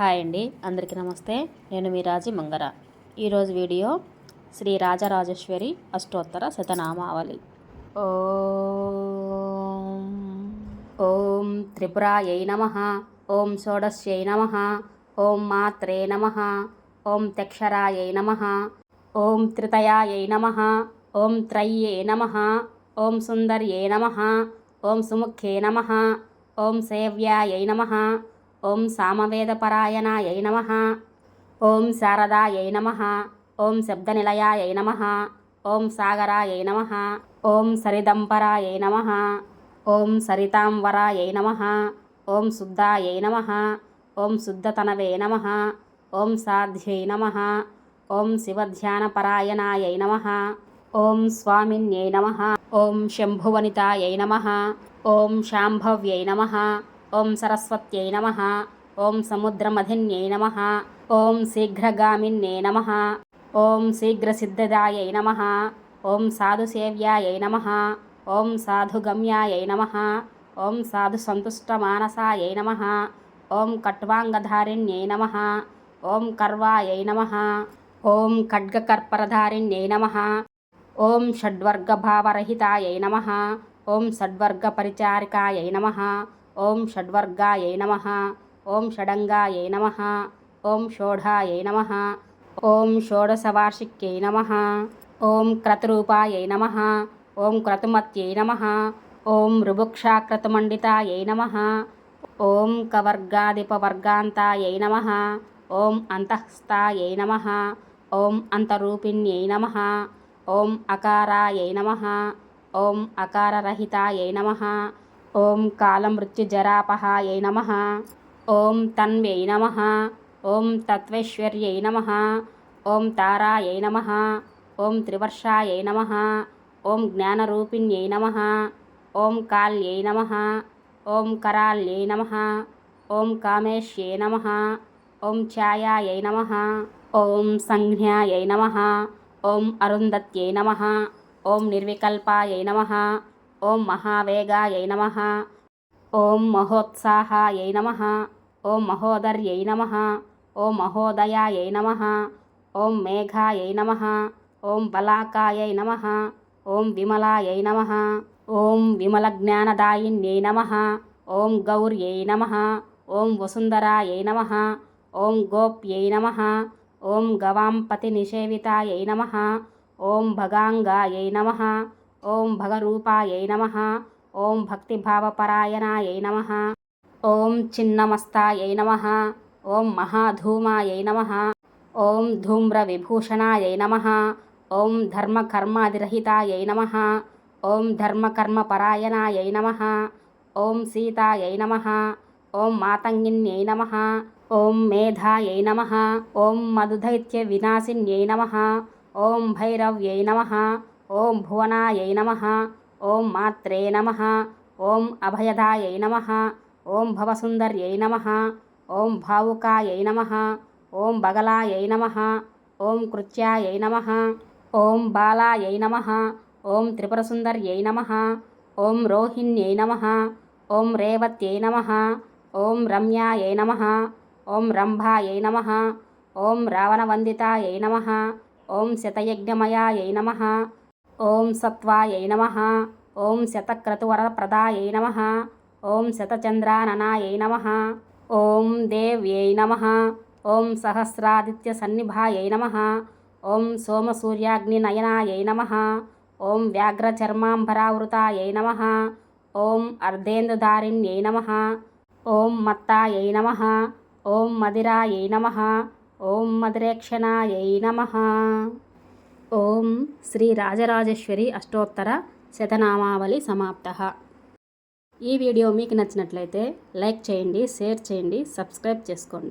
Hi అండి అందరికీ నమస్తే. నేను మీ రాజీ మంగర. ఈరోజు వీడియో శ్రీ రాజరాజేశ్వరి అష్టోత్తర శతనామావళి. ఓం ఓం త్రిపురాయై నమ ఓం షోడశ్యై నమ ఓం మాత్రే నమ ఓం తక్షరాయై నమ ఓం త్రితయాయై నమ ఓం త్రయ్యే నమ ఓం సుందర్యే నమ ఓం సుముఖ్యే నమ ఓం సేవ్యాయై నమ ఓం సామవేదపరాయణాయై నమ ఓం శారదాయై నమ ఓం శబ్దనిలయాయై నమ ఓం సాగరాయై నమ ఓం సరిదంపరాయై నమ ఓం సరితాంవరాయై నమ ఓం శుద్ధాయై నమ ఓం శుద్ధతనవే నమ ఓం సాధ్యై నమ ఓం శివధ్యానపరాయణాయై నమ ఓం స్వామిన్యై నమ ఓం శంభువనితాయై నమ ఓం శాంభవ్యై నమ ఓం సరస్వత్యై నమ ఓం సముద్రమధిన్యై నమ ఓం శీఘ్రగామిన్యై నమ ఓం శీఘ్రసిద్ధదాయై నమ ఓం సాధుసేవ్యాయై నమ ఓం సాధుగమ్యాయై నమ ఓం సాధుసంతుష్టమానసాయై నమ ఓం కట్వాంగధారిణ్యై నమ ఓం కర్వాయై నమ ఓం ఖడ్గకర్పరధారిణ్యై నమ ఓం షడ్వర్గభావరహితాయై నమ ఓం షడ్వర్గపరిచారికాయై నమ ఓం షడ్వర్గాయై నమ ఓం షడంగాయై నమ ఓం షోఢాయై నమ ఓం షోడశవార్షిక్యై నమ ఓం క్రతురూపాయై నమ ఓం క్రతుమత్యై నమ ఓం రుభుక్షాక్రతుమండితాయై నమ ఓం కవర్గాదిపవర్గాంతాయై నమ ఓం అంతఃస్థాయై నమ ఓం అంతరూపిణ్యై నమ ఓం అకారాయై నమ ఓం అకారరహితాయై నమ ఓం కాలమృత్యుజరాపహాయై నమ ఓం తన్వ్యై నమ ఓం తత్వైశ్వర్యై నమ ఓం తారాయై నమ ఓం త్రివర్షాయై నమ ఓం జ్ఞానరూపిణ్యై నమ ఓం కాళ్యై నమ ఓం కరాళ్యై నమ ఓం కామేశ్యై నమ ఓం ఛాయాయై నమ ఓం సంజ్ఞాయై నమ ఓం అరుంధత్యై నమ ఓం నిర్వికల్పాయై నమ ఓం మహావేగాయై నమ ఓం మహోత్సాహాయై నమ ఓం మహోదర్యై నమ ఓం మహోదయాయై నమ ఓం మేఘాయై నమ ఓం బలాకాయై నమ ఓం విమలాయై నమ ఓం విమలజ్ఞానదాయిన్యై నమ ఓం గౌర్యై నమ ఓం వసుంధరాయై నమ ఓం గోప్యై నమ ఓం గవాంపతి గవాంపతినిషేవితాయై నమ ఓం భగాంగాయై నమ ఓం భగరూపాయై నమ ఓం భక్తిభావపరాయణాయై నమ ఓం చిన్నమస్తాయై నమ ఓం మహాధూమాయై నమ ఓం ధూమ్రవిభూషణాయై నమ ఓం ధర్మకర్మాదిరహితాయై నమ ఓం ధర్మకర్మపరాయణాయై నమ ఓం సీతాయై నమ ఓం మాతంగిన్యై నమ ఓం మేధాయై నమ ఓం మధుదైత్య వినాశిన్యై నమ ఓం భైరవ్యై నమ ఓం భువనాయై నమ ఓం మాత్రే నమ ఓం అభయదాయై నమ ఓం భవసుందర్యై నమ ఓం భావుకాయై నమ ఓం బగలాయై నమ ఓం కృత్యాయై నమ ఓం బాలాయై నమ ఓం త్రిపురసుందర్యై నమ ఓం రోహిణ్యై నమ ఓం రేవత్యై నమ ఓం రమ్యాయై నమ ఓం రంభాయై నమ ఓం రావణవందితాయై నమ ఓం శతయజ్ఞమయాయై నమ ఓం సత్వాయై నమ ఓం శతక్రతువరప్రదాయై నమ ఓం శతచంద్రాననాయై నమ ఓం దేవ్యై నమ ఓం సహస్రాదిత్య సహస్రాదిత్యసన్నిభాయై నమ ఓం సోమసూర్యాగ్నినయనాయై నమ ఓం వ్యాఘ్రచర్మాంబరావృతాయై నమ ఓం అర్ధేందుధారిణ్యై నమ ఓం మత్తాయై నమ ఓం మదిరాయై నమ ఓం మధురేక్షణాయై నమ ఓం శ్రీ రాజరాజేశ్వరి అష్టోత్తర శతనామావళి సమాప్త. ఈ వీడియో మీకు నచ్చినట్లయితే లైక్ చేయండి షేర్ చేయండి సబ్స్క్రైబ్ చేసుకోండి.